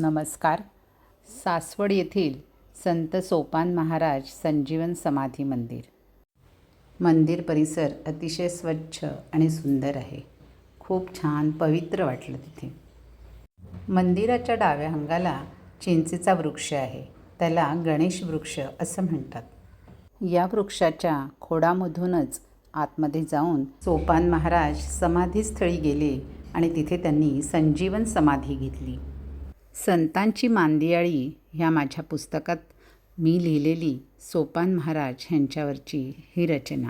नमस्कार. सासवड येथील संत सोपान महाराज संजीवन समाधी मंदिर. मंदिर परिसर अतिशय स्वच्छ आणि सुंदर आहे. खूप छान पवित्र वाटलं तिथे. मंदिराच्या डाव्या अंगाला चिंचेचा वृक्ष आहे. त्याला गणेश वृक्ष असं म्हणतात. या वृक्षाच्या खोडामधूनच आतमध्ये जाऊन सोपान महाराज समाधीस्थळी गेले आणि तिथे त्यांनी संजीवन समाधी घेतली. संतांची मांदियाळी ह्या माझ्या पुस्तकात मी लिहिलेली सोपान महाराज ह्यांच्यावरची ही रचना.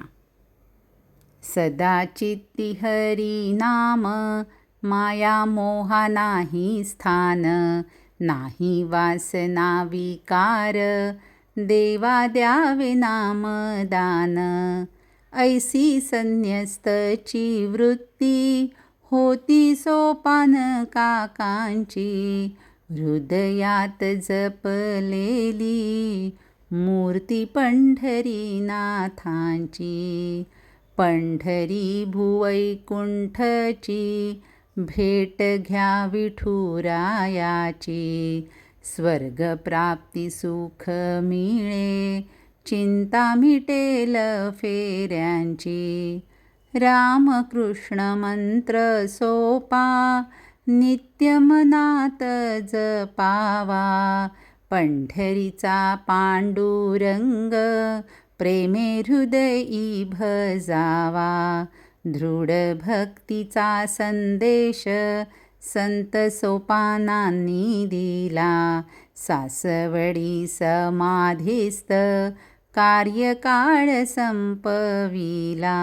सदाचित्ती हरी नाम माया मोहा नाही स्थान नाही वासना विकार देवा द्यावे नाम दान. ऐसी संन्यस्तची वृत्ती होती सोपान काकांची हृदयात जपलेली मूर्ती पंढरीनाथांची पंढरी भुवैकुंठची भेट घ्या विठुरायाची. स्वर्गप्राप्ती सुख मिळे चिंता मिटेल फेऱ्यांची रामकृष्ण मंत्र सोपा नित्यमनात जपावा. पंढरीचा पांडुरंग प्रेमे हृदयी भजावा. दृढ भक्तीचा संदेश संत सोपानांनी दिला. सासवडी समाधीस्त कार्यकाळ संपविला.